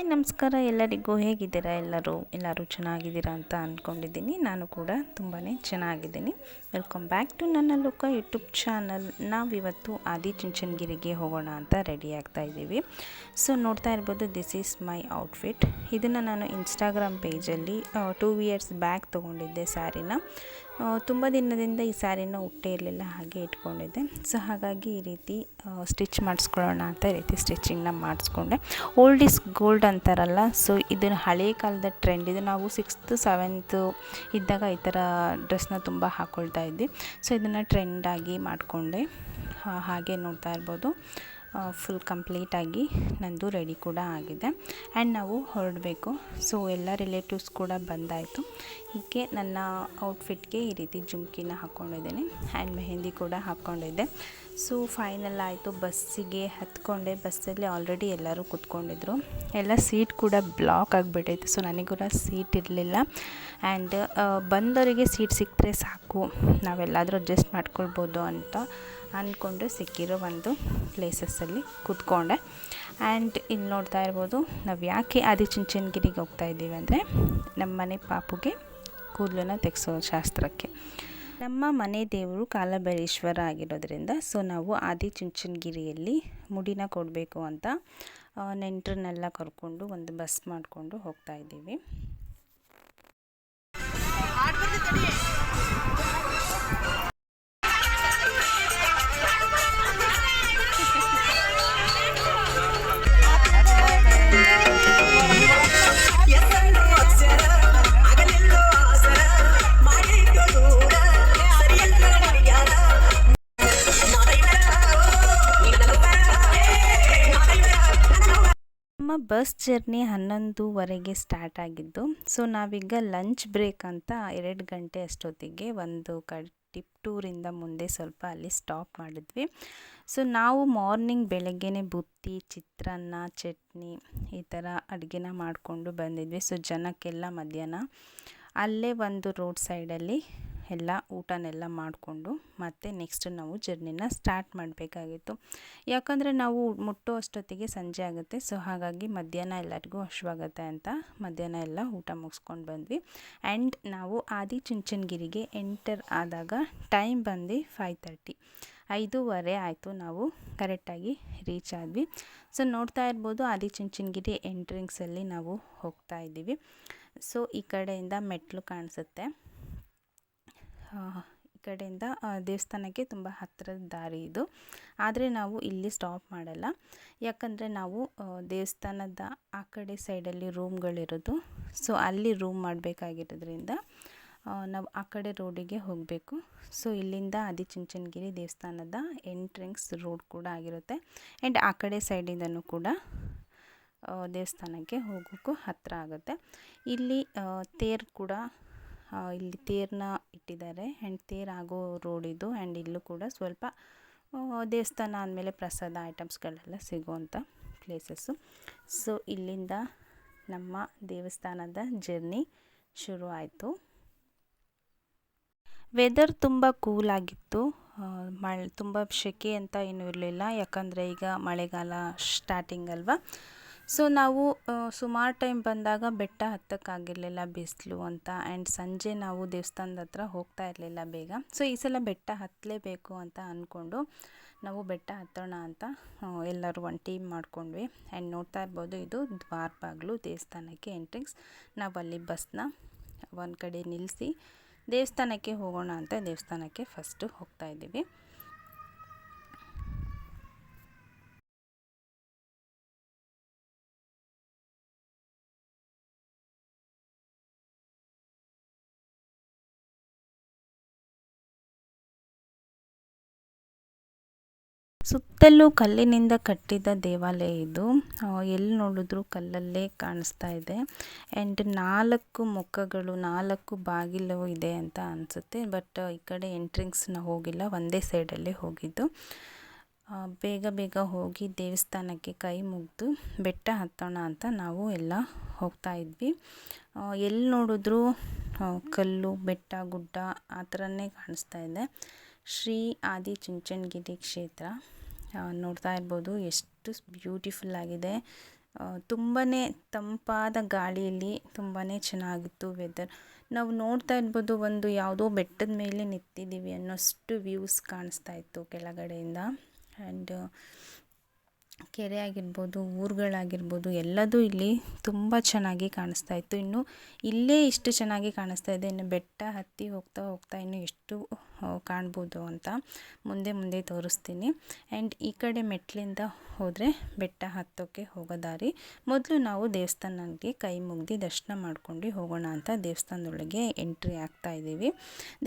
Hi, ನಮಸ್ಕಾರ. ಎಲ್ಲರಿಗೂ ಹೇಗಿದ್ದೀರಾ? ಎಲ್ಲರೂ ಎಲ್ಲರೂ ಚೆನ್ನಾಗಿದ್ದೀರಾ ಅಂತ ಅಂದ್ಕೊಂಡಿದ್ದೀನಿ ನಾನು ಕೂಡ ತುಂಬಾ ಚೆನ್ನಾಗಿದ್ದೀನಿ. ವೆಲ್ಕಮ್ ಬ್ಯಾಕ್ ಟು ನನ್ನ ಲೋಕ ಯೂಟ್ಯೂಬ್ ಚಾನಲ್ ನಾವಿವತ್ತು ಆದಿಚುಂಚನಗಿರಿಗೆ ಹೋಗೋಣ ಅಂತ ರೆಡಿ ಆಗ್ತಾ ಇದ್ದೀವಿ. ಸೊ ನೋಡ್ತಾ ಇರ್ಬೋದು ದಿಸ್ ಈಸ್ ಮೈ ಔಟ್ಫಿಟ್ ಇದನ್ನು ನಾನು ಇನ್ಸ್ಟಾಗ್ರಾಮ್ ಪೇಜಲ್ಲಿ ಟೂ ಇಯರ್ಸ್ ಬ್ಯಾಕ್ ತೊಗೊಂಡಿದ್ದೆ ಸ್ಯಾರಿನ ತುಂಬ ದಿನದಿಂದ ಈ ಸ್ಯಾರಿನ ಉಟ್ಟೇ ಇರಲಿಲ್ಲ, ಹಾಗೆ ಇಟ್ಕೊಂಡಿದ್ದೆ. ಸೊ ಹಾಗಾಗಿ ಈ ರೀತಿ ಸ್ಟಿಚ್ ಮಾಡಿಸ್ಕೊಳ್ಳೋಣ ಅಂತ ಈ ರೀತಿ ಸ್ಟಿಚಿಂಗ್ನ ಮಾಡಿಸ್ಕೊಂಡೆ. ಓಲ್ಡ್ ಇಸ್ ಗೋಲ್ಡ್ ಅಂತಾರಲ್ಲ ಸೊ ಇದನ್ನು ಹಳೆ ಕಾಲದ ಟ್ರೆಂಡ್ ಇದು ನಾವು ಸಿಕ್ಸ್ತು ಸೆವೆಂತು ಇದ್ದಾಗ ಈ ಥರ ಡ್ರೆಸ್ನ ತುಂಬ ಹಾಕ್ಕೊಳ್ತಾ ಇದ್ವಿ. ಸೊ ಇದನ್ನು ಟ್ರೆಂಡಾಗಿ ಮಾಡಿಕೊಂಡೆ. ಹಾಗೆ ನೋಡ್ತಾ ಇರ್ಬೋದು. ಫುಲ್ ಕಂಪ್ಲೀಟಾಗಿ ನಂದು ರೆಡಿ ಕೂಡ ಆಗಿದೆ. ಆ್ಯಂಡ್ ನಾವು ಹೊರಡಬೇಕು. ಸೊ ಎಲ್ಲ ರಿಲೇಟಿವ್ಸ್ ಕೂಡ ಬಂದಾಯಿತು. ಹೀಗೆ ನನ್ನ ಔಟ್ಫಿಟ್ಗೆ ಈ ರೀತಿ ಜುಮ್ಕಿನ ಹಾಕ್ಕೊಂಡಿದ್ದೀನಿ ಆ್ಯಂಡ್ ಮೆಹೆಂದಿ ಕೂಡ ಹಾಕ್ಕೊಂಡಿದ್ದೆ ಸೊ ಫೈನಲ್ ಆಯಿತು. ಬಸ್ಸಿಗೆ ಹತ್ಕೊಂಡೆ. ಬಸ್ಸಲ್ಲಿ ಆಲ್ರೆಡಿ ಎಲ್ಲರೂ ಕೂತ್ಕೊಂಡಿದ್ರು. ಎಲ್ಲ ಸೀಟ್ ಕೂಡ ಬ್ಲಾಕ್ ಆಗಿಬಿಟ್ಟೈತೆ ಸೊ ನನಗೂ ಸೀಟ್ ಇರಲಿಲ್ಲ. ಆ್ಯಂಡ್ ಬಂದವರಿಗೆ ಸೀಟ್ ಸಿಕ್ಕರೆ ಸಾಕು. ನಾವೆಲ್ಲಾದರೂ ಅಡ್ಜಸ್ಟ್ ಮಾಡ್ಕೊಳ್ಬೋದು ಅಂತ ಅಂದ್ಕೊಂಡು ಸಿಕ್ಕಿರೋ ಒಂದು ಪ್ಲೇಸಸ್ಸಲ್ಲಿ ಕೂತ್ಕೊಂಡೆ. ಆ್ಯಂಡ್ ಇಲ್ಲಿ ನೋಡ್ತಾ ಇರ್ಬೋದು, ನಾವು ಯಾಕೆ ಆದಿಚುಂಚನಗಿರಿಗೆ ಹೋಗ್ತಾ ಇದ್ದೀವಿ ಅಂದರೆ ನಮ್ಮ ಮನೆ ಪಾಪುಗೆ ಕೂದಲನ್ನು ತೆಗೆಸೋ ಶಾಸ್ತ್ರಕ್ಕೆ. ನಮ್ಮ ಮನೆ ದೇವರು ಕಾಲಭೈರೇಶ್ವರ ಆಗಿರೋದ್ರಿಂದ ಸೊ ನಾವು ಆದಿಚುಂಚನಗಿರಿಯಲ್ಲಿ ಮುಡಿನ ಕೊಡಬೇಕು ಅಂತ ನೆಂಟರನ್ನೆಲ್ಲ ಕರ್ಕೊಂಡು ಒಂದು ಬಸ್ ಮಾಡಿಕೊಂಡು ಹೋಗ್ತಾ ಇದ್ದೀವಿ. ಬಸ್ ಜರ್ನಿ ಹನ್ನೊಂದುವರೆಗೆ ಸ್ಟಾರ್ಟ್ ಆಗಿದ್ದು ಸೊ ನಾವೀಗ ಲಂಚ್ ಬ್ರೇಕ್ ಅಂತ ಎರಡು ಗಂಟೆ ಅಷ್ಟೊತ್ತಿಗೆ ಒಂದು ಕ ಟಿಪ್ ಟೂರಿಂದ ಮುಂದೆ ಸ್ವಲ್ಪ ಅಲ್ಲಿ ಸ್ಟಾಪ್ ಮಾಡಿದ್ವಿ. ಸೊ ನಾವು ಮಾರ್ನಿಂಗ್ ಬೆಳಗ್ಗೆನೇ ಬುತ್ತಿ, ಚಿತ್ರಾನ್ನ, ಚಟ್ನಿ ಈ ಥರ ಅಡುಗೆನ ಮಾಡಿಕೊಂಡು ಬಂದಿದ್ವಿ. ಸೊ ಜನಕ್ಕೆಲ್ಲ ಮಧ್ಯಾಹ್ನ ಅಲ್ಲೇ ಒಂದು ರೋಡ್ ಸೈಡಲ್ಲಿ ಎಲ್ಲ ಊಟನೆಲ್ಲ ಮಾಡಿಕೊಂಡು ಮತ್ತೆ ನೆಕ್ಸ್ಟ್ ನಾವು ಜರ್ನಿನ ಸ್ಟಾರ್ಟ್ ಮಾಡಬೇಕಾಗಿತ್ತು. ಯಾಕಂದರೆ ನಾವು ಮುಟ್ಟೋ ಅಷ್ಟೊತ್ತಿಗೆ ಸಂಜೆ ಆಗುತ್ತೆ. ಸೊ ಹಾಗಾಗಿ ಮಧ್ಯಾಹ್ನ ಎಲ್ಲರಿಗೂ ಹಶ್ವಾಗತ್ತೆ ಅಂತ ಮಧ್ಯಾಹ್ನ ಎಲ್ಲ ಊಟ ಮುಗಿಸ್ಕೊಂಡು ಬಂದ್ವಿ. ಆ್ಯಂಡ್ ನಾವು ಆದಿ ಚುಂಚನಗಿರಿಗೆ ಎಂಟರ್ ಆದಾಗ ಟೈಮ್ ಬಂದು ಫೈವ್ ತರ್ಟಿ ಐದೂವರೆ ಆಯಿತು ನಾವು ಕರೆಕ್ಟಾಗಿ ರೀಚ್ ಆದ್ವಿ. ಸೊ ನೋಡ್ತಾ ಇರ್ಬೋದು ಆದಿ ಚುಂಚನಗಿರಿ ಎಂಟ್ರಿಂಗ್ಸಲ್ಲಿ ನಾವು ಹೋಗ್ತಾ ಇದ್ದೀವಿ. ಸೊ ಈ ಕಡೆಯಿಂದ ಮೆಟ್ಲು ಕಾಣಿಸುತ್ತೆ. ಈ ಕಡೆಯಿಂದ ದೇವಸ್ಥಾನಕ್ಕೆ ತುಂಬ ಹತ್ತಿರದ ದಾರಿ ಇದು. ಆದರೆ ನಾವು ಇಲ್ಲಿ ಸ್ಟಾಪ್ ಮಾಡಲ್ಲ. ಯಾಕಂದರೆ ನಾವು ದೇವಸ್ಥಾನದ ಆ ಕಡೆ ಸೈಡಲ್ಲಿ ರೂಮ್ಗಳಿರೋದು ಸೊ ಅಲ್ಲಿ ರೂಮ್ ಮಾಡಬೇಕಾಗಿರೋದ್ರಿಂದ ನಾವು ಆ ಕಡೆ ರೋಡಿಗೆ ಹೋಗಬೇಕು. ಸೊ ಇಲ್ಲಿಂದ ಆದಿಚುಂಚನಗಿರಿ ದೇವಸ್ಥಾನದ ಎಂಟ್ರೆನ್ಸ್ ರೋಡ್ ಕೂಡ ಆಗಿರುತ್ತೆ. ಆ್ಯಂಡ್ ಆ ಕಡೆ ಸೈಡಿಂದನೂ ಕೂಡ ದೇವಸ್ಥಾನಕ್ಕೆ ಹೋಗೋಕ್ಕೂ ಹತ್ತಿರ ಆಗುತ್ತೆ. ಇಲ್ಲಿ ತೇರು ಕೂಡ ಇಲ್ಲಿ ತೇರನ್ನ ಇಟ್ಟಿದ್ದಾರೆ. ಆ್ಯಂಡ್ ತೇರು ಆಗೋ ರೋಡ್ ಇದು. ಆ್ಯಂಡ್ ಇಲ್ಲೂ ಕೂಡ ಸ್ವಲ್ಪ ದೇವಸ್ಥಾನ ಆದಮೇಲೆ ಪ್ರಸಾದ ಐಟಮ್ಸ್ಗಳೆಲ್ಲ ಸಿಗುವಂಥ ಪ್ಲೇಸಸ್ಸು ಸೊ ಇಲ್ಲಿಂದ ನಮ್ಮ ದೇವಸ್ಥಾನದ ಜರ್ನಿ ಶುರು ಆಯಿತು. ವೆದರ್ ತುಂಬ ಕೂಲಾಗಿತ್ತು ಮಳೆ, ತುಂಬ ಸೆಕೆ ಅಂತ ಏನೂ ಇರಲಿಲ್ಲ. ಯಾಕಂದರೆ ಈಗ ಮಳೆಗಾಲ ಸ್ಟಾರ್ಟಿಂಗ್ ಅಲ್ವಾ? ಸೊ ನಾವು ಸುಮಾರು ಟೈಮ್ ಬಂದಾಗ ಬೆಟ್ಟ ಹತ್ತಕ್ಕಾಗಿರಲಿಲ್ಲ ಬಿಸಿಲು ಅಂತ. ಆ್ಯಂಡ್ ಸಂಜೆ ನಾವು ದೇವಸ್ಥಾನದ ಹತ್ರ ಹೋಗ್ತಾ ಇರಲಿಲ್ಲ ಬೇಗ. ಸೊ ಈ ಸಲ ಬೆಟ್ಟ ಹತ್ತಲೇಬೇಕು ಅಂತ ಅಂದ್ಕೊಂಡು ನಾವು ಬೆಟ್ಟ ಹತ್ತೋಣ ಅಂತ ಎಲ್ಲರೂ ಒಂದು ಟೀಮ್ ಮಾಡ್ಕೊಂಡ್ವಿ. ಆ್ಯಂಡ್ ನೋಡ್ತಾ ಇರ್ಬೋದು, ಇದು ದ್ವಾರ ಬಾಗಿಲು ದೇವಸ್ಥಾನಕ್ಕೆ ಎಂಟ್ರೆನ್ಸ್ ನಾವು ಅಲ್ಲಿ ಬಸ್ನ ಒಂದು ಕಡೆ ನಿಲ್ಲಿಸಿ ದೇವಸ್ಥಾನಕ್ಕೆ ಹೋಗೋಣ ಅಂತ ದೇವಸ್ಥಾನಕ್ಕೆ ಫಸ್ಟು ಹೋಗ್ತಾ ಇದ್ದೀವಿ. ಸುತ್ತಲೂ ಕಲ್ಲಿನಿಂದ ಕಟ್ಟಿದ ದೇವಾಲಯ ಇದು. ಎಲ್ಲಿ ನೋಡಿದ್ರೂ ಕಲ್ಲಲ್ಲೇ ಕಾಣಿಸ್ತಾ ಇದೆ. ಆ್ಯಂಡ್ ನಾಲ್ಕು ಮುಖಗಳು, ನಾಲ್ಕು ಬಾಗಿಲು ಇದೆ ಅಂತ ಅನಿಸುತ್ತೆ. ಬಟ್ ಈ ಕಡೆ ಎಂಟ್ರಿಂಗ್ಸ್ನ ಹೋಗಿಲ್ಲ, ಒಂದೇ ಸೈಡಲ್ಲೇ ಹೋಗಿದ್ದು. ಬೇಗ ಬೇಗ ಹೋಗಿ ದೇವಸ್ಥಾನಕ್ಕೆ ಕೈ ಮುಗಿದು ಬೆಟ್ಟ ಹತ್ತೋಣ ಅಂತ ನಾವು ಎಲ್ಲ ಹೋಗ್ತಾ ಇದ್ವಿ. ಎಲ್ಲಿ ನೋಡಿದ್ರೂ ಕಲ್ಲು, ಬೆಟ್ಟ, ಗುಡ್ಡ ಆ ಥರನೇ ಕಾಣಿಸ್ತಾ ಇದೆ. ಶ್ರೀ ಆದಿಚುಂಚನಗಿರಿ ಕ್ಷೇತ್ರ. ನೋಡ್ತಾ ಇರ್ಬೋದು. ಎಷ್ಟು ಬ್ಯೂಟಿಫುಲ್ ಆಗಿದೆ. ತುಂಬಾ ತಂಪಾದ ಗಾಳಿಯಲ್ಲಿ ತುಂಬಾ ಚೆನ್ನಾಗಿತ್ತು ವೆದರ್ ನಾವು ನೋಡ್ತಾ ಇರ್ಬೋದು ಒಂದು ಯಾವುದೋ ಬೆಟ್ಟದ ಮೇಲೆ ನಿಂತಿದ್ದೀವಿ ಅನ್ನೋಷ್ಟು ವ್ಯೂಸ್ ಕಾಣಿಸ್ತಾ ಇತ್ತು ಕೆಳಗಡೆಯಿಂದ. ಆ್ಯಂಡ್ ಕೆರೆ ಆಗಿರ್ಬೋದು ಊರುಗಳಾಗಿರ್ಬೋದು, ಎಲ್ಲದೂ ಇಲ್ಲಿ ತುಂಬ ಚೆನ್ನಾಗಿ ಕಾಣಿಸ್ತಾ ಇತ್ತು. ಇನ್ನು ಇಲ್ಲೇ ಇಷ್ಟು ಚೆನ್ನಾಗಿ ಕಾಣಿಸ್ತಾ ಇದೆ. ಇನ್ನು ಬೆಟ್ಟ ಹತ್ತಿ ಹೋಗ್ತಾ ಹೋಗ್ತಾ ಇನ್ನು ಎಷ್ಟು ಕಾಣ್ಬೋದು ಅಂತ ಮುಂದೆ ಮುಂದೆ ತೋರಿಸ್ತೀನಿ. ಆ್ಯಂಡ್ ಈ ಕಡೆ ಮೆಟ್ಲಿಂದ ಹೋದರೆ ಬೆಟ್ಟ ಹತ್ತೋಕ್ಕೆ ಹೋಗೋ ದಾರಿ. ಮೊದಲು ನಾವು ದೇವಸ್ಥಾನಕ್ಕೆ ಕೈ ಮುಗ್ದು ದರ್ಶನ ಮಾಡ್ಕೊಂಡು ಹೋಗೋಣ ಅಂತ ದೇವಸ್ಥಾನದೊಳಗೆ ಎಂಟ್ರಿ ಆಗ್ತಾ ಇದ್ದೀವಿ.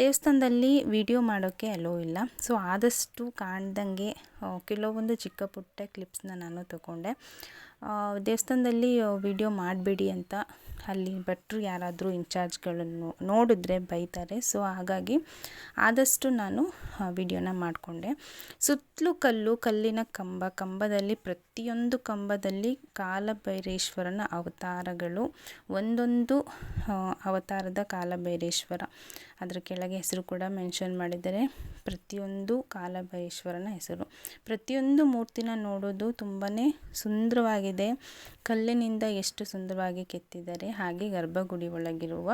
ದೇವಸ್ಥಾನದಲ್ಲಿ ವಿಡಿಯೋ ಮಾಡೋಕ್ಕೆ ಅಲೋ ಇಲ್ಲ. ಸೊ ಆದಷ್ಟು ಕಾಣ್ದಂಗೆ ಕೆಲವೊಂದು ಚಿಕ್ಕ ಪುಟ್ಟ ಕ್ಲಿಪ್ಸ್ನ ನಾನು ತಗೊಂಡೆ. ದೇವಸ್ಥಾನದಲ್ಲಿ ವಿಡಿಯೋ ಮಾಡಬೇಡಿ ಅಂತ ಅಲ್ಲಿ ಭಟ್ರು ಯಾರಾದರೂ ಇನ್ಚಾರ್ಜ್ಗಳನ್ನು ನೋಡಿದ್ರೆ ಬೈತಾರೆ. ಸೊ, ಹಾಗಾಗಿ ಆದಷ್ಟು ನಾನು ವಿಡಿಯೋನ ಮಾಡಿಕೊಂಡೆ. ಸುತ್ತಲೂ ಕಲ್ಲು, ಕಲ್ಲಿನ ಕಂಬ, ಕಂಬದಲ್ಲಿ ಪ್ರತಿಯೊಂದು ಕಂಬದಲ್ಲಿ ಕಾಲಭೈರೇಶ್ವರನ ಅವತಾರಗಳು, ಒಂದೊಂದು ಅವತಾರದ ಕಾಲಭೈರೇಶ್ವರ. ಅದರ ಕೆಳಗೆ ಹೆಸರು ಕೂಡ ಮೆನ್ಷನ್ ಮಾಡಿದ್ದಾರೆ. ಪ್ರತಿಯೊಂದು ಕಾಲಭೈರೇಶ್ವರನ ಹೆಸರು. ಪ್ರತಿಯೊಂದು ಮೂರ್ತಿನ ನೋಡೋದು ತುಂಬಾ ಸುಂದರವಾಗಿದೆ. ಕಲ್ಲಿನಿಂದ ಎಷ್ಟು ಸುಂದರವಾಗಿ ಕೆತ್ತಿದ್ದಾರೆ. ಹಾಗೆ ಗರ್ಭಗುಡಿ ಒಳಗಿರುವ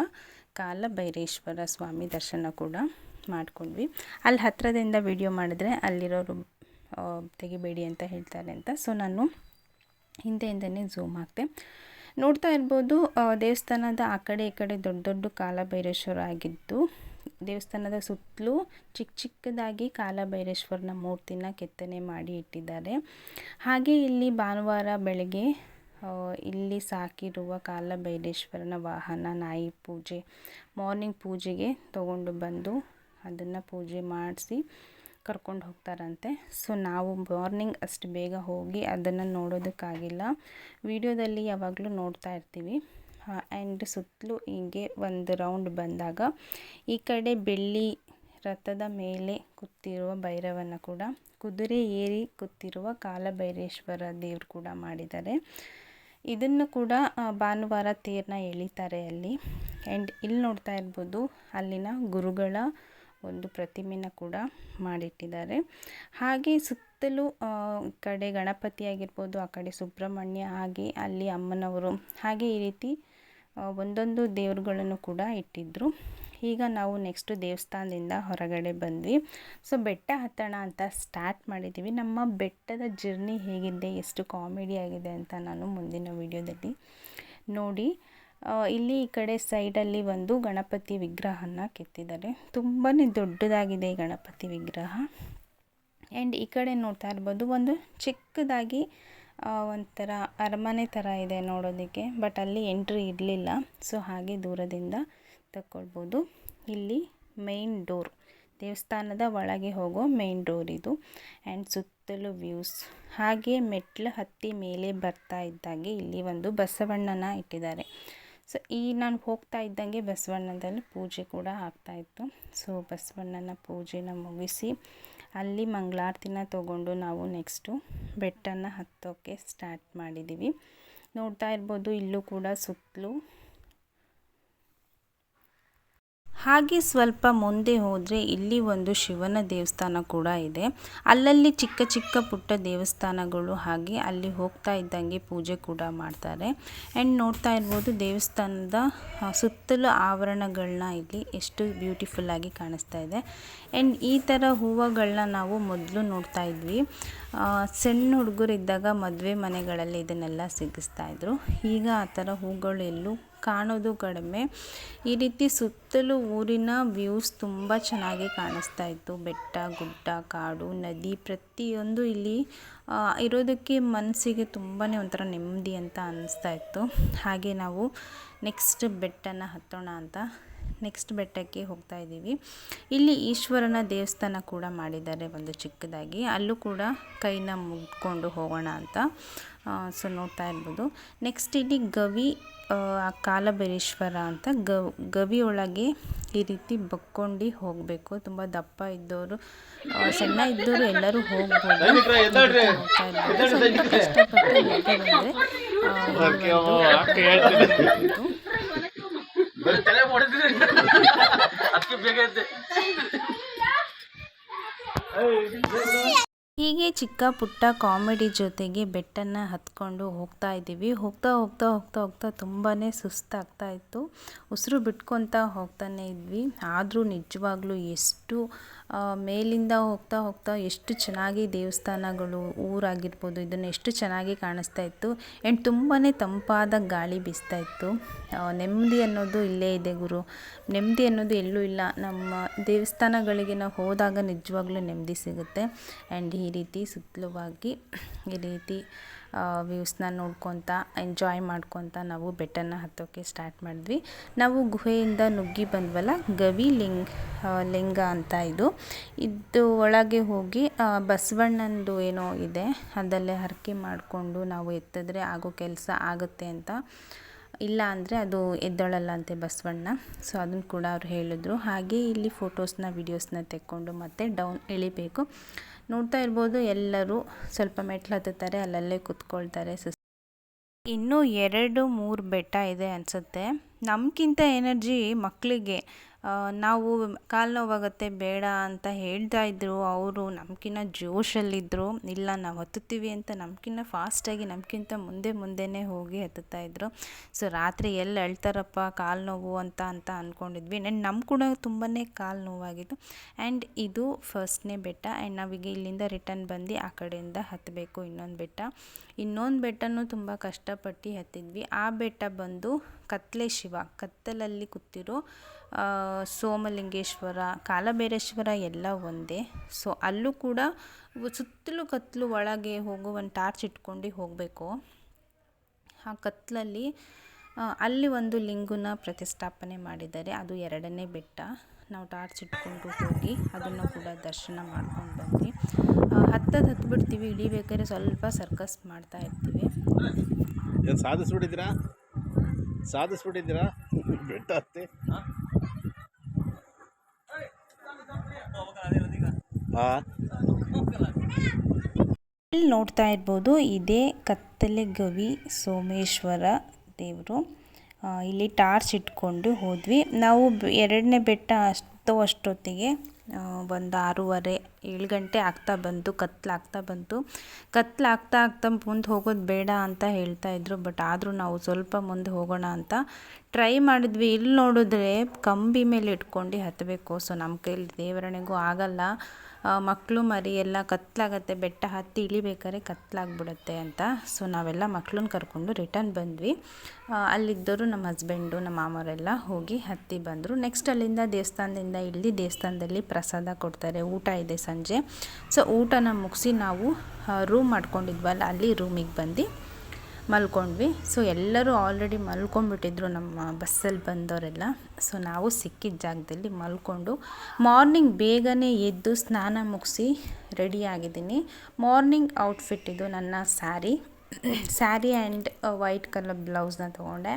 ಕಾಲಭೈರೇಶ್ವರ ಸ್ವಾಮಿ ದರ್ಶನ ಕೂಡ ಮಾಡಿಕೊಂಡ್ವಿ. ಅಲ್ಲಿ ಹತ್ತಿರದಿಂದ ವಿಡಿಯೋ ಮಾಡಿದ್ರೆ ಅಲ್ಲಿರೋರು ತೆಗಿಬೇಡಿ ಅಂತ ಹೇಳ್ತಾರೆ ಅಂತ. ಸೊ ನಾನು ಹಿಂದೆಯಿಂದನೇ ಝೂಮ್ ಹಾಕ್ತೆ ನೋಡ್ತಾ ಇರ್ಬೋದು ದೇವಸ್ಥಾನದ ಆ ಕಡೆ ಈ ಕಡೆ ದೊಡ್ಡ ದೊಡ್ಡ ಕಾಲಭೈರೇಶ್ವರ ಆಗಿದ್ದು, ದೇವಸ್ಥಾನದ ಸುತ್ತಲೂ ಚಿಕ್ಕ ಚಿಕ್ಕದಾಗಿ ಕಾಲಭೈರೇಶ್ವರನ ಮೂರ್ತಿನ ಕೆತ್ತನೆ ಮಾಡಿ ಇಟ್ಟಿದ್ದಾರೆ. ಹಾಗೆ ಇಲ್ಲಿ ಭಾನುವಾರ ಬೆಳಗ್ಗೆ ಇಲ್ಲಿ ಸಾಕಿರುವ ಕಾಲಭೈರೇಶ್ವರನ ವಾಹನ, ನಾಯಿ ಪೂಜೆ. ಮಾರ್ನಿಂಗ್ ಪೂಜೆಗೆ ತಗೊಂಡು ಬಂದು ಅದನ್ನು ಪೂಜೆ ಮಾಡಿಸಿ ಕರ್ಕೊಂಡು ಹೋಗ್ತಾರಂತೆ. ಸೊ, ನಾವು ಮಾರ್ನಿಂಗ್ ಅಷ್ಟು ಬೇಗ ಹೋಗಿ ಅದನ್ನು ನೋಡೋದಕ್ಕಾಗಿಲ್ಲ. ವಿಡಿಯೋದಲ್ಲಿ ಯಾವಾಗಲೂ ನೋಡ್ತಾ ಇರ್ತೀವಿ. ಆ್ಯಂಡ್ ಸುತ್ತಲೂ ಹೀಗೆ ಒಂದು ರೌಂಡ್ ಬಂದಾಗ ಈ ಕಡೆ ಬೆಳ್ಳಿ ರಥದ ಮೇಲೆ ಕೂತಿರುವ ಭೈರವನ ಕೂಡ, ಕುದುರೆ ಏರಿ ಕೂತಿರುವ ಕಾಲಭೈರೇಶ್ವರ ದೇವರು ಕೂಡ ಮಾಡಿದ್ದಾರೆ. ಇದನ್ನು ಕೂಡ ಭಾನುವಾರ ತೇರನ್ನ ಎಳಿತಾರೆ ಅಲ್ಲಿ. ಆ್ಯಂಡ್ ಇಲ್ಲಿ ನೋಡ್ತಾ ಇರ್ಬೋದು, ಅಲ್ಲಿನ ಗುರುಗಳ ಒಂದು ಪ್ರತಿಮೆನ ಕೂಡ ಮಾಡಿಟ್ಟಿದ್ದಾರೆ. ಹಾಗೆ ಸುತ್ತಲೂ ಕಡೆ ಗಣಪತಿ ಆಗಿರ್ಬೋದು, ಆ ಕಡೆ ಸುಬ್ರಹ್ಮಣ್ಯ, ಹಾಗೆ ಅಲ್ಲಿ ಅಮ್ಮನವರು, ಹಾಗೆ ಈ ರೀತಿ ಒಂದೊಂದು ದೇವರುಗಳನ್ನು ಕೂಡ ಇಟ್ಟಿದ್ದರು ಈಗ ನಾವು ನೆಕ್ಸ್ಟ್ ದೇವಸ್ಥಾನದಿಂದ ಹೊರಗಡೆ ಬಂದ್ವಿ. ಸೊ ಬೆಟ್ಟ ಹತ್ತೋಣ ಅಂತ ಸ್ಟಾರ್ಟ್ ಮಾಡಿದ್ದೀವಿ ನಮ್ಮ ಬೆಟ್ಟದ ಜರ್ನಿ ಹೇಗಿದೆ, ಎಷ್ಟು ಕಾಮಿಡಿ ಆಗಿದೆ ಅಂತ ನಾನು ಮುಂದಿನ ವೀಡಿಯೋದಲ್ಲಿ ನೋಡಿ. ಇಲ್ಲಿ ಈ ಕಡೆ ಸೈಡಲ್ಲಿ ಒಂದು ಗಣಪತಿ ವಿಗ್ರಹನ ಕೆತ್ತಿದ್ದಾರೆ. ತುಂಬಾ ದೊಡ್ಡದಾಗಿದೆ ಈ ಗಣಪತಿ ವಿಗ್ರಹ. ಆ್ಯಂಡ್ ಈ ಕಡೆ ನೋಡ್ತಾ ಇರ್ಬೋದು, ಒಂದು ಚಿಕ್ಕದಾಗಿ ಒಂಥರ ಅರಮನೆ ಥರ ಇದೆ ನೋಡೋದಕ್ಕೆ ಬಟ್ ಅಲ್ಲಿ ಎಂಟ್ರಿ ಇರಲಿಲ್ಲ. ಸೊ ಹಾಗೆ ದೂರದಿಂದ ತಗೊಳ್ಬೋದು. ಇಲ್ಲಿ ಮೇನ್ ಡೋರ್ ದೇವಸ್ಥಾನದ ಒಳಗೆ ಹೋಗೋ ಮೇನ್ ಡೋರ್ ಇದು. ಆ್ಯಂಡ್ ಸುತ್ತಲೂ ವ್ಯೂಸ್ ಹಾಗೆ ಮೆಟ್ಲು ಹತ್ತಿ ಮೇಲೆ ಬರ್ತಾ ಇದ್ದಾಗೆ ಇಲ್ಲಿ ಒಂದು ಬಸವಣ್ಣನ ಇಟ್ಟಿದ್ದಾರೆ. ಸೊ ಈ ನಾನು ಹೋಗ್ತಾ ಇದ್ದಂಗೆ ಬಸವಣ್ಣದಲ್ಲಿ ಪೂಜೆ ಕೂಡ ಆಗ್ತಾಯಿತ್ತು ಸೊ ಬಸವಣ್ಣನ ಪೂಜೆನ ಮುಗಿಸಿ ಅಲ್ಲಿ ಮಂಗಳಾರತಿನ ತಗೊಂಡು ನಾವು ನೆಕ್ಸ್ಟು ಬೆಟ್ಟನ ಹತ್ತೋಕ್ಕೆ ಸ್ಟಾರ್ಟ್ ಮಾಡಿದ್ದೀವಿ ನೋಡ್ತಾ ಇರ್ಬೋದು ಇಲ್ಲೂ ಕೂಡ ಸುತ್ತಲೂ ಹಾಗೆ ಸ್ವಲ್ಪ ಮುಂದೆ ಹೋದರೆ ಇಲ್ಲಿ ಒಂದು ಶಿವನ ದೇವಸ್ಥಾನ ಕೂಡ ಇದೆ. ಅಲ್ಲಲ್ಲಿ ಚಿಕ್ಕ ಚಿಕ್ಕ ಪುಟ್ಟ ದೇವಸ್ಥಾನಗಳು ಹಾಗೆ ಅಲ್ಲಿ ಹೋಗ್ತಾ ಇದ್ದಂಗೆ ಪೂಜೆ ಕೂಡ ಮಾಡ್ತಾರೆ. ಆ್ಯಂಡ್ ನೋಡ್ತಾ ಇರ್ಬೋದು ದೇವಸ್ಥಾನದ ಸುತ್ತಲೂ ಆವರಣಗಳನ್ನ ಇಲ್ಲಿ ಎಷ್ಟು ಬ್ಯೂಟಿಫುಲ್ ಆಗಿ ಕಾಣಿಸ್ತಾ ಇದೆ. ಆ್ಯಂಡ್ ಈ ಥರ ಹೂವುಗಳನ್ನ ನಾವು ಮೊದಲು ನೋಡ್ತಾ ಇದ್ವಿ. ಸಣ್ಣ ಹುಡುಗರಿದ್ದಾಗ ಮದುವೆ ಮನೆಗಳಲ್ಲಿ ಇದನ್ನೆಲ್ಲ ಸಿಗಿಸ್ತಾ ಇದ್ರು. ಈಗ ಆ ಥರ ಹೂಗಳು ಎಲ್ಲೂ ಕಾಣೋದು ಕಡಿಮೆ. ಈ ರೀತಿ ಸುತ್ತಲೂ ಊರಿನ ವ್ಯೂಸ್ ತುಂಬ ಚೆನ್ನಾಗಿ ಕಾಣಿಸ್ತಾ ಇತ್ತು. ಬೆಟ್ಟ, ಗುಡ್ಡ, ಕಾಡು, ನದಿ ಪ್ರತಿಯೊಂದು ಇಲ್ಲಿ ಇರೋದಕ್ಕೆ ಮನಸ್ಸಿಗೆ ತುಂಬಾ ಒಂಥರ ನೆಮ್ಮದಿ ಅಂತ ಅನ್ನಿಸ್ತಾ ಇತ್ತು. ಹಾಗೆ ನಾವು ನೆಕ್ಸ್ಟ್ ಬೆಟ್ಟನ ಹತ್ತೋಣ ಅಂತ ನೆಕ್ಸ್ಟ್ ಬೆಟ್ಟಕ್ಕೆ ಹೋಗ್ತಾ ಇದ್ದೀವಿ. ಇಲ್ಲಿ ಈಶ್ವರನ ದೇವಸ್ಥಾನ ಕೂಡ ಮಾಡಿದ್ದಾರೆ ಒಂದು ಚಿಕ್ಕದಾಗಿ. ಅಲ್ಲೂ ಕೂಡ ಕೈನ ಮುಗ್ಕೊಂಡು ಹೋಗೋಣ ಅಂತ ಸೊ ನೋಡ್ತಾ ಇರ್ಬೋದು. ನೆಕ್ಸ್ಟ್ ಇಲ್ಲಿ ಗವಿ ಆ, ಕಾಲಭೈರೇಶ್ವರ ಅಂತ ಗವ್ ಗವಿ ಒಳಗೆ ಈ ರೀತಿ ಬಕ್ಕೊಂಡು ಹೋಗಬೇಕು. ತುಂಬ ದಪ್ಪ ಇದ್ದವರು ಸಣ್ಣ ಇದ್ದವರು ಎಲ್ಲರೂ ಹೋಗ್ಬೋದು. ಕಷ್ಟಪಟ್ಟು ಹೋಗಿ ಬಂದರೆ ತಲೆ ಹೊಡೆದಿದೆ ಅದಕ್ಕೆ ಹೀಗೆ ಚಿಕ್ಕ ಪುಟ್ಟ ಕಾಮಿಡಿ ಜೊತೆಗೆ ಬೆಟ್ಟನ್ನು ಹತ್ಕೊಂಡು ಹೋಗ್ತಾ ಇದ್ದೀವಿ. ಹೋಗ್ತಾ ಹೋಗ್ತಾ ಹೋಗ್ತಾ ಹೋಗ್ತಾ ತುಂಬಾ ಸುಸ್ತಾಗ್ತಾ ಇತ್ತು. ಉಸಿರು ಬಿಟ್ಕೊತಾ ಹೋಗ್ತಾನೆ ಇದ್ವಿ. ಆದರೂ ನಿಜವಾಗ್ಲೂ ಎಷ್ಟು ಮೇಲಿಂದ ಹೋಗ್ತಾ ಹೋಗ್ತಾ ಎಷ್ಟು ಚೆನ್ನಾಗಿ ದೇವಸ್ಥಾನಗಳು, ಊರಾಗಿರ್ಬೋದು, ಇದನ್ನು ಎಷ್ಟು ಚೆನ್ನಾಗಿ ಕಾಣಿಸ್ತಾ ಇತ್ತು. ಆ್ಯಂಡ್ ತುಂಬಾ ತಂಪಾದ ಗಾಳಿ ಬೀಸ್ತಾ ಇತ್ತು. ನೆಮ್ಮದಿ ಅನ್ನೋದು ಇಲ್ಲೇ ಇದೆ ಗುರು. ನೆಮ್ಮದಿ ಅನ್ನೋದು ಎಲ್ಲೂ ಇಲ್ಲ. ನಮ್ಮ ದೇವಸ್ಥಾನಗಳಿಗೆ ನಾವು ಹೋದಾಗ ನಿಜವಾಗ್ಲೂ ನೆಮ್ಮದಿ ಸಿಗುತ್ತೆ. ಆ್ಯಂಡ್ ಈ ರೀತಿ ಸುತ್ತಲುವಾಗಿ ಈ ರೀತಿ ವ್ಯೂಸ್ನ ನೋಡ್ಕೊತ ಎಂಜಾಯ್ ಮಾಡ್ಕೊತ ನಾವು ಬೆಟ್ಟನ ಹತ್ತೋಕ್ಕೆ ಸ್ಟಾರ್ಟ್ ಮಾಡಿದ್ವಿ. ನಾವು ಗುಹೆಯಿಂದ ನುಗ್ಗಿ ಬಂದ್ವಲ್ಲ, ಗವಿ ಲಿಂಗ್ ಲಿಂಗ ಅಂತ ಇದು. ಇದು ಒಳಗೆ ಹೋಗಿ ಬಸವಣ್ಣಂದು ಏನೋ ಇದೆ, ಅದಲ್ಲೇ ಹರಕೆ ಮಾಡಿಕೊಂಡು ನಾವು ಎತ್ತಿದ್ರೆ ಆಗೋ ಕೆಲಸ ಆಗುತ್ತೆ ಅಂತ. ಇಲ್ಲ ಅಂದರೆ ಅದು ಎದ್ದೊಳಲ್ಲ ಅಂತೆ ಬಸವಣ್ಣ. ಸೊ ಅದನ್ನು ಕೂಡ ಅವ್ರು ಹೇಳಿದ್ರು. ಹಾಗೆ ಇಲ್ಲಿ ಫೋಟೋಸ್ನ ವೀಡಿಯೋಸ್ನ ತೆಕ್ಕೊಂಡು ಮತ್ತೆ ಡೌನ್ ಇಳಿಬೇಕು ನೋಡ್ತಾ ಇರ್ಬೋದು, ಎಲ್ಲರೂ ಸ್ವಲ್ಪ ಮೆಟ್ಲು ಹತ್ತುತ್ತಾರೆ ಅಲ್ಲಲ್ಲೇ ಕೂತ್ಕೊಳ್ತಾರೆ ಸುಸ್ ಇನ್ನೂ ಎರಡು ಮೂರು ಬೆಟ್ಟ ಇದೆ ಅನಿಸುತ್ತೆ. ನಮಗಿಂತ ಎನರ್ಜಿ ಮಕ್ಕಳಿಗೆ ನಾವು ಕಾಲು ನೋವಾಗುತ್ತೆ ಬೇಡ ಅಂತ ಹೇಳ್ತಾ ಇದ್ದರು ಅವರು ನಮ್ಕಿನ್ನ ಜೋಶಲ್ಲಿದ್ದರು ಇಲ್ಲ, ನಾವು ಹತ್ತುತ್ತೀವಿ ಅಂತ ನಮ್ಕಿನ್ನ ಫಾಸ್ಟಾಗಿ ನಮ್ಗಿಂತ ಮುಂದೆ ಮುಂದೆನೇ ಹೋಗಿ ಹತ್ತುತ್ತಾ ಇದ್ದರು ಸೊ, ರಾತ್ರಿ ಎಲ್ಲಿ ಅಳ್ತಾರಪ್ಪ ಕಾಲು ನೋವು ಅಂತ ಅಂತ ಅಂದ್ಕೊಂಡಿದ್ವಿ ಆ್ಯಂಡ್ ನಮ್ಮ ಕೂಡ ತುಂಬಾ ಕಾಲು ನೋವಾಗಿತ್ತು ಆ್ಯಂಡ್ ಇದು ಫಸ್ಟ್ನೇ ಬೆಟ್ಟ. ಆ್ಯಂಡ್ ನಾವೀಗ ಇಲ್ಲಿಂದ ರಿಟರ್ನ್ ಬಂದು ಆ ಕಡೆಯಿಂದ ಹತ್ತಬೇಕು ಇನ್ನೊಂದು ಬೆಟ್ಟ. ಇನ್ನೊಂದು ಬೆಟ್ಟನೂ ತುಂಬ ಕಷ್ಟಪಟ್ಟು ಹತ್ತಿದ್ವಿ. ಆ ಬೆಟ್ಟ ಬಂದು ಕತ್ತಲೆ ಶಿವ. ಕತ್ತಲಲ್ಲಿ ಕೂತಿರೋ ಸೋಮಲಿಂಗೇಶ್ವರ ಕಾಲಭೈರೇಶ್ವರ ಎಲ್ಲ ಒಂದೇ. ಸೊ ಅಲ್ಲೂ ಕೂಡ ಸುತ್ತಲೂ ಕತ್ತಲು ಒಳಗೆ ಹೋಗೋ ಒಂದು ಟಾರ್ಚ್ ಇಟ್ಕೊಂಡು ಹೋಗಬೇಕು. ಆ ಕತ್ತಲಲ್ಲಿ ಅಲ್ಲಿ ಒಂದು ಲಿಂಗನ ಪ್ರತಿಷ್ಠಾಪನೆ ಮಾಡಿದ್ದಾರೆ. ಅದು ಎರಡನೇ ಬೆಟ್ಟ. ನಾವು ಟಾರ್ಚ್ ಇಟ್ಕೊಂಡು ಹೋಗಿ ಅದನ್ನು ಕೂಡ ದರ್ಶನ ಮಾಡ್ಕೊಂಡು ಬಂದ್ವಿ. ಹತ್ತದ ಹತ್ಬಿಡ್ತೀವಿ. ಇಳಿಬೇಕಾದ್ರೆ ಸ್ವಲ್ಪ ಸರ್ಕಸ್ ಮಾಡ್ತಾ ಇರ್ತೀವಿ. ಸಾಧಿಸ್ಬಿಟ್ಟಿದ್ದೀರಾ? ಸಾಧಿಸ್ಬಿಟ್ಟಿದ್ದೀರಾ? ಬೆಟ್ಟ ಹತ್ತಿ? ಇಲ್ಲಿ ನೋಡ್ತಾ ಇರ್ಬೋದು ಇದೇ ಕತ್ತಲೆ ಗವಿ ಸೋಮೇಶ್ವರ ದೇವರು. ಇಲ್ಲಿ ಟಾರ್ಚ್ ಇಟ್ಕೊಂಡು ಹೋದ್ವಿ. ನಾವು ಎರಡನೇ ಬೆಟ್ಟ ಅಷ್ಟೋ ಅಷ್ಟೊತ್ತಿಗೆ ಒಂದು ಆರೂವರೆ, ಏಳು ಗಂಟೆ ಆಗ್ತಾ ಬಂತು ಕತ್ತಲಾಗ್ತಾ ಬಂತು. ಕತ್ತಲಾಗ್ತಾ ಆಗ್ತಾ ಮುಂದೆ ಹೋಗೋದು ಬೇಡ ಅಂತ ಹೇಳ್ತಾ ಇದ್ರು, ಬಟ್ ಆದರೂ ನಾವು ಸ್ವಲ್ಪ ಮುಂದೆ ಹೋಗೋಣ ಅಂತ ಟ್ರೈ ಮಾಡಿದ್ವಿ. ಇಲ್ಲಿ ನೋಡಿದ್ರೆ ಕಂಬಿ ಮೇಲೆ ಇಟ್ಕೊಂಡು ಹತ್ತಬೇಕು ಸೊ ನಮ್ಮ ಕೈಲಿ ದೇವರಣೆಗೂ ಆಗಲ್ಲ. ಮಕ್ಕಳು ಮರಿ ಎಲ್ಲ ಕತ್ತಲಾಗತ್ತೆ ಬೆಟ್ಟ ಹತ್ತಿ ಇಳಿಬೇಕಾದ್ರೆ ಕತ್ತಲಾಗ್ಬಿಡತ್ತೆ ಅಂತ. ಸೊ ನಾವೆಲ್ಲ ಮಕ್ಳನ್ನ ಕರ್ಕೊಂಡು ರಿಟರ್ನ್ ಬಂದ್ವಿ. ಅಲ್ಲಿದ್ದವರು ನಮ್ಮ ಹಸ್ಬೆಂಡು ನಮ್ಮ ಮಾಮವರೆಲ್ಲ ಹೋಗಿ ಹತ್ತಿ ಬಂದರು. ನೆಕ್ಸ್ಟ್ ಅಲ್ಲಿಂದ ದೇವಸ್ಥಾನದಿಂದ ಇಳಿದು ದೇವಸ್ಥಾನದಲ್ಲಿ ಪ್ರಸಾದ ಕೊಡ್ತಾರೆ. ಊಟ ಇದೆ ಸಂಜೆ. ಸೊ ಊಟನ ಮುಗಿಸಿ ನಾವು ರೂಮ್ ಮಾಡ್ಕೊಂಡಿದ್ವಲ್ಲ, ಅಲ್ಲಿ ರೂಮಿಗೆ ಬಂದು ಮಲ್ಕೊಂಡ್ವಿ. ಸೊ ಎಲ್ಲರೂ ಆಲ್ರೆಡಿ ಮಲ್ಕೊಂಡ್ಬಿಟ್ಟಿದ್ರು ನಮ್ಮ ಬಸ್ಸಲ್ಲಿ ಬಂದವರೆಲ್ಲ. ಸೊ ನಾವು ಸಿಕ್ಕಿದ ಜಾಗದಲ್ಲಿ ಮಲ್ಕೊಂಡು ಮಾರ್ನಿಂಗ್ ಬೇಗನೆ ಎದ್ದು ಸ್ನಾನ ಮುಗಿಸಿ ರೆಡಿಯಾಗಿದ್ದೀನಿ ಮಾರ್ನಿಂಗ್ ಔಟ್ಫಿಟ್ ಇದು ನನ್ನ sari sari and white colour ಬ್ಲೌಸ್ನ ತೊಗೊಂಡೆ.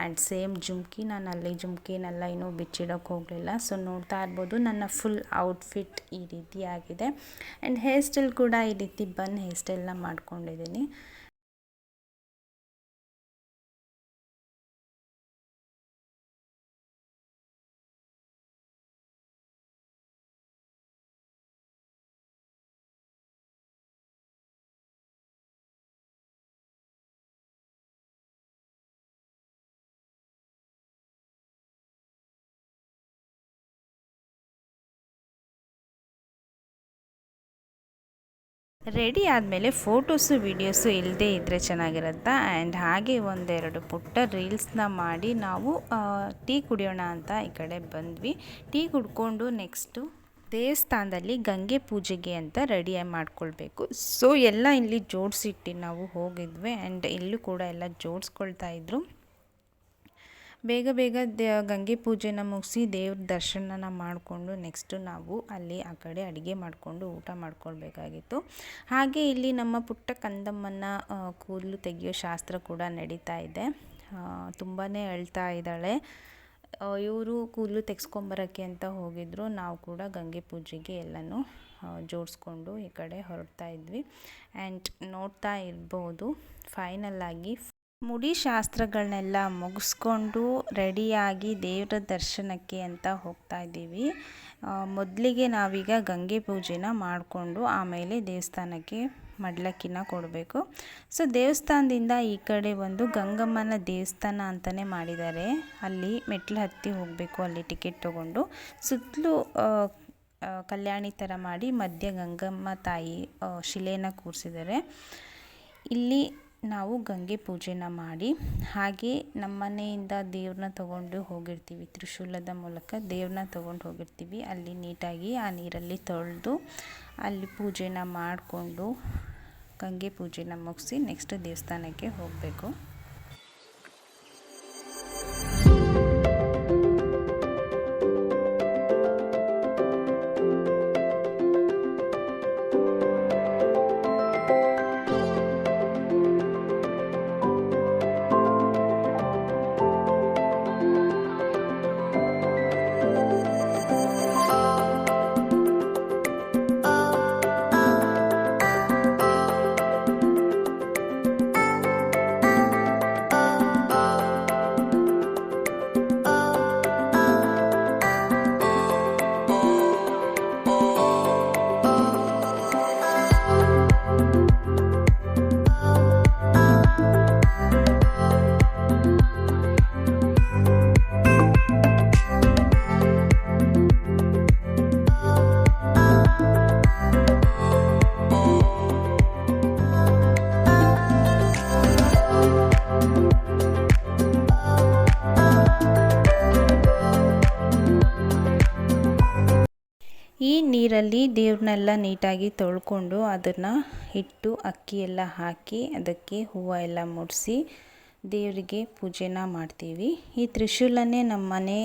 ಆ್ಯಂಡ್ ಸೇಮ್ ಜುಮ್ಕಿ, ನಾನು ಅಲ್ಲಿ ಜುಮ್ಕಿನೆಲ್ಲ ಇನ್ನೂ ಬಿಚ್ಚಿಡೋಕ್ಕೆ ಹೋಗಲಿಲ್ಲ. ಸೊ ನೋಡ್ತಾ ಇರ್ಬೋದು ನನ್ನ ಫುಲ್ ಔಟ್ಫಿಟ್ ಈ ರೀತಿ ಆಗಿದೆ ಆ್ಯಂಡ್ ಹೇರ್ ಸ್ಟೈಲ್ ಕೂಡ ಈ ರೀತಿ ಬನ್ ಹೇರ್ ಸ್ಟೈಲ್ನ ಮಾಡ್ಕೊಂಡಿದ್ದೀನಿ. ರೆಡಿ ಆದಮೇಲೆ ಫೋಟೋಸು, ವೀಡಿಯೋಸು ಇಲ್ಲದೇ ಇದ್ದರೆ ಚೆನ್ನಾಗಿರುತ್ತೆ? ಆ್ಯಂಡ್ ಹಾಗೆ ಒಂದೆರಡು ಪುಟ್ಟ ರೀಲ್ಸ್ನ ಮಾಡಿ ನಾವು ಟೀ ಕುಡಿಯೋಣ ಅಂತ ಈ ಕಡೆ ಬಂದ್ವಿ. ಟೀ ಕುಡ್ಕೊಂಡು ನೆಕ್ಸ್ಟು ದೇವಸ್ಥಾನದಲ್ಲಿ ಗಂಗೆ ಪೂಜೆಗೆ ಅಂತ ರೆಡಿ ಮಾಡ್ಕೊಳ್ಬೇಕು. ಸೊ, ಎಲ್ಲ ಇಲ್ಲಿ ಜೋಡಿಸಿಟ್ಟು ನಾವು ಹೋಗಿದ್ವಿ. ಆ್ಯಂಡ್ ಇಲ್ಲೂ ಕೂಡ ಎಲ್ಲ ಜೋಡಿಸ್ಕೊಳ್ತಾ ಇದ್ರು. ಬೇಗ ಬೇಗ ದೇ ಗಂಗೆ ಪೂಜೆನ ಮುಗಿಸಿ ದೇವ್ರ ದರ್ಶನನ ಮಾಡಿಕೊಂಡು ನೆಕ್ಸ್ಟು ನಾವು ಅಲ್ಲಿ ಆ ಕಡೆ ಅಡುಗೆ ಮಾಡಿಕೊಂಡು ಊಟ ಮಾಡ್ಕೊಳ್ಬೇಕಾಗಿತ್ತು. ಹಾಗೆ ಇಲ್ಲಿ ನಮ್ಮ ಪುಟ್ಟ ಕಂದಮ್ಮನ ಕೂದಲು ತೆಗೆಯೋ ಶಾಸ್ತ್ರ ಕೂಡ ನಡೀತಾ ಇದೆ. ತುಂಬಾ ಅಳ್ತಾ ಇದ್ದಾಳೆ. ಇವರು ಕೂದಲು ತೆಗೆಸ್ಕೊಂಬರೋಕ್ಕೆ ಅಂತ ಹೋಗಿದ್ರು. ನಾವು ಕೂಡ ಗಂಗೆ ಪೂಜೆಗೆ ಎಲ್ಲನೂ ಜೋಡಿಸ್ಕೊಂಡು ಈ ಕಡೆ ಹೊರಡ್ತಾ ಇದ್ವಿ. ಆ್ಯಂಡ್ ನೋಡ್ತಾ ಇರ್ಬೋದು ಫೈನಲ್ಲಾಗಿ ಮುಡಿ ಶಾಸ್ತ್ರಗಳನ್ನೆಲ್ಲ ಮುಗಿಸ್ಕೊಂಡು ರೆಡಿಯಾಗಿ ದೇವರ ದರ್ಶನಕ್ಕೆ ಅಂತ ಹೋಗ್ತಾ ಇದ್ದೀವಿ. ಮೊದಲಿಗೆ ನಾವೀಗ ಗಂಗೆ ಪೂಜೆನ ಮಾಡಿಕೊಂಡು ಆಮೇಲೆ ದೇವಸ್ಥಾನಕ್ಕೆ ಮಡ್ಲಕ್ಕಿನ ಕೊಡಬೇಕು. ಸೊ, ದೇವಸ್ಥಾನದಿಂದ ಈ ಕಡೆ ಒಂದು ಗಂಗಮ್ಮನ ದೇವಸ್ಥಾನ ಅಂತಲೇ ಮಾಡಿದ್ದಾರೆ. ಅಲ್ಲಿ ಮೆಟ್ಲು ಹತ್ತಿ ಹೋಗಬೇಕು, ಅಲ್ಲಿ ಟಿಕೆಟ್ ತೊಗೊಂಡು. ಸುತ್ತಲೂ ಕಲ್ಯಾಣಿ ಥರ ಮಾಡಿ ಮಧ್ಯ ಗಂಗಮ್ಮ ತಾಯಿ ಶಿಲೆಯನ್ನು ಕೂರಿಸಿದ್ದಾರೆ. ಇಲ್ಲಿ ನಾವು ಗಂಗೆ ಪೂಜೆನ ಮಾಡಿ ಹಾಗೆ ನಮ್ಮ ಮನೆಯಿಂದ ದೇವ್ರನ್ನ ತೊಗೊಂಡು ಹೋಗಿರ್ತೀವಿ. ತ್ರಿಶೂಲದ ಮೂಲಕ ದೇವ್ರನ್ನ ತೊಗೊಂಡು ಹೋಗಿರ್ತೀವಿ. ಅಲ್ಲಿ ನೀಟಾಗಿ ಆ ನೀರಲ್ಲಿ ತೊಳೆದು ಅಲ್ಲಿ ಪೂಜೆನ ಮಾಡಿಕೊಂಡು ಗಂಗೆ ಪೂಜೆನ ಮುಗಿಸಿ ನೆಕ್ಸ್ಟ್ ದೇವಸ್ಥಾನಕ್ಕೆ ಹೋಗಬೇಕು. ನೀರಲ್ಲಿ ದೇವ್ರನ್ನೆಲ್ಲ ನೀಟಾಗಿ ತೊಳ್ಕೊಂಡು ಅದನ್ನು ಹಿಟ್ಟು, ಅಕ್ಕಿ ಎಲ್ಲ ಹಾಕಿ ಅದಕ್ಕೆ ಹೂವು ಎಲ್ಲ ಮುಡಿಸಿ ದೇವರಿಗೆ ಪೂಜೆನ ಮಾಡ್ತೀವಿ. ಈ ತ್ರಿಶೂಲನೇ ನಮ್ಮ ಮನೆ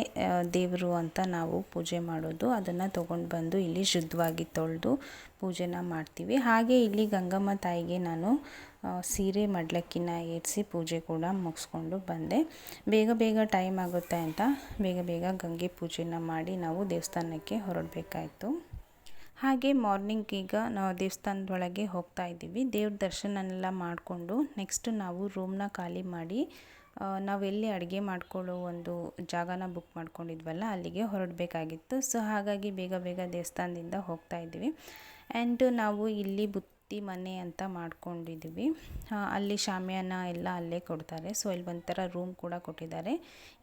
ದೇವರು ಅಂತ ನಾವು ಪೂಜೆ ಮಾಡೋದು. ಅದನ್ನು ತೊಗೊಂಡು ಬಂದು ಇಲ್ಲಿ ಶುದ್ಧವಾಗಿ ತೊಳೆದು ಪೂಜೆನ ಮಾಡ್ತೀವಿ. ಹಾಗೆ ಇಲ್ಲಿ ಗಂಗಮ್ಮ ತಾಯಿಗೆ ನಾನು ಸೀರೆ ಮಡ್ಲಕ್ಕಿನ ಏರಿಸಿ ಪೂಜೆ ಕೂಡ ಮುಗಿಸ್ಕೊಂಡು ಬಂದೆ. ಬೇಗ ಬೇಗ ಟೈಮ್ ಆಗುತ್ತೆ ಅಂತ ಬೇಗ ಬೇಗ ಗಂಗೆ ಪೂಜೆನ ಮಾಡಿ ನಾವು ದೇವಸ್ಥಾನಕ್ಕೆ ಹೊರಡಬೇಕಾಯ್ತು. ಹಾಗೆ ಮಾರ್ನಿಂಗ್ ಈಗ ನಾವು ದೇವಸ್ಥಾನದೊಳಗೆ ಹೋಗ್ತಾ ಇದ್ದೀವಿ. ದೇವ್ರ ದರ್ಶನನೆಲ್ಲ ಮಾಡಿಕೊಂಡು ನೆಕ್ಸ್ಟ್ ನಾವು ರೂಮ್ನ ಖಾಲಿ ಮಾಡಿ ನಾವು ಎಲ್ಲಿ ಅಡುಗೆ ಮಾಡ್ಕೊಳ್ಳೋ ಒಂದು ಜಾಗನ ಬುಕ್ ಮಾಡ್ಕೊಂಡಿದ್ವಲ್ಲ ಅಲ್ಲಿಗೆ ಹೊರಡಬೇಕಾಗಿತ್ತು. ಸೊ ಹಾಗಾಗಿ ಬೇಗ ಬೇಗ ದೇವಸ್ಥಾನದಿಂದ ಹೋಗ್ತಾ ಇದ್ದೀವಿ. ಆ್ಯಂಡ್ ನಾವು ಇಲ್ಲಿ ಬುತ್ತಿ ಮನೆ ಅಂತ ಮಾಡ್ಕೊಂಡಿದ್ದೀವಿ. ಅಲ್ಲಿ ಶಾಮಿಯಾನ ಎಲ್ಲ ಅಲ್ಲೇ ಕೊಡ್ತಾರೆ. ಸೊ ಇಲ್ಲಿ ಒಂಥರ ರೂಮ್ ಕೂಡ ಕೊಟ್ಟಿದ್ದಾರೆ.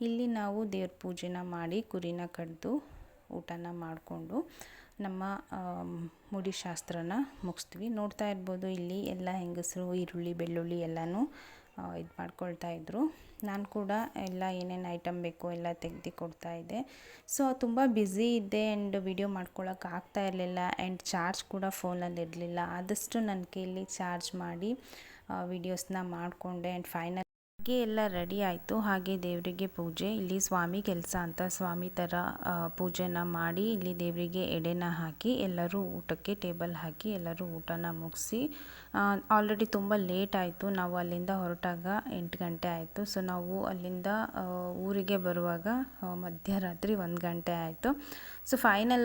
ಇಲ್ಲಿ ನಾವು ದೇವ್ರ ಪೂಜೆನ ಮಾಡಿ ಕುರಿನ ಕಡಿದು ಊಟನ ಮಾಡಿಕೊಂಡು ನಮ್ಮ ಮುಡಿ ಶಾಸ್ತ್ರನ ಮುಗಿಸ್ತೀವಿ. ನೋಡ್ತಾ ಇರ್ಬೋದು ಇಲ್ಲಿ ಎಲ್ಲ ಹೆಂಗಸರು, ಈರುಳ್ಳಿ, ಬೆಳ್ಳುಳ್ಳಿ ಎಲ್ಲನೂ ಇದು ಮಾಡ್ಕೊಳ್ತಾ ಇದ್ದರು ನಾನು ಕೂಡ ಎಲ್ಲ ಏನೇನು ಐಟಮ್ ಬೇಕು ಎಲ್ಲ ತೆಗ್ದು ಕೊಡ್ತಾ ಇದ್ದೆ. ಸೊ ತುಂಬ ಬ್ಯುಸಿ ಇದ್ದೆ ಆ್ಯಂಡ್ ವಿಡಿಯೋ ಮಾಡ್ಕೊಳಕ್ಕೆ ಆಗ್ತಾ ಇರಲಿಲ್ಲ ಆ್ಯಂಡ್ ಚಾರ್ಜ್ ಕೂಡ ಫೋನಲ್ಲಿ ಇರಲಿಲ್ಲ ಆದಷ್ಟು ನನ್ನ ಕೈಯಲ್ಲಿ ಚಾರ್ಜ್ ಮಾಡಿ ವಿಡಿಯೋಸ್ನ ಮಾಡಿಕೊಂಡೆ ಆ್ಯಂಡ್ ಫೈನಲ್ ಹಾಗೆ ಎಲ್ಲ ರೆಡಿ ಆಯಿತು. ಹಾಗೆ ದೇವರಿಗೆ ಪೂಜೆ. ಇಲ್ಲಿ ಸ್ವಾಮಿ ಕೆಲಸ ಅಂತ ಸ್ವಾಮಿ ಥರ ಪೂಜೆನ ಮಾಡಿ ಇಲ್ಲಿ ದೇವರಿಗೆ ಎಡೆನ ಹಾಕಿ, ಎಲ್ಲರೂ ಊಟಕ್ಕೆ ಟೇಬಲ್ ಹಾಕಿ, ಎಲ್ಲರೂ ಊಟನ ಮುಗಿಸಿ ಆಲ್ರೆಡಿ ತುಂಬ ಲೇಟ್ ಆಯಿತು. ನಾವು ಅಲ್ಲಿಂದ ಹೊರಟಾಗ ಎಂಟು ಗಂಟೆ ಆಯಿತು. ಸೊ ನಾವು ಅಲ್ಲಿಂದ ಊರಿಗೆ ಬರುವಾಗ ಮಧ್ಯರಾತ್ರಿ ಒಂದು ಗಂಟೆ ಆಯಿತು. ಸೊ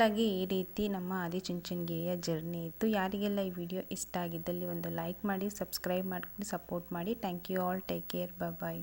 ಆಗಿ ಈ ರೀತಿ ನಮ್ಮ ಆದಿಚುಂಚನಗಿರಿಯ ಜರ್ನಿ ಇತ್ತು. ಯಾರಿಗೆಲ್ಲ ಈ ವಿಡಿಯೋ ಇಷ್ಟ ಆಗಿದ್ದಲ್ಲಿ ಒಂದು ಲೈಕ್ ಮಾಡಿ ಸಬ್ಸ್ಕ್ರೈಬ್ ಮಾಡ್ಕೊಂಡು ಸಪೋರ್ಟ್ ಮಾಡಿ. Thank you all take care bye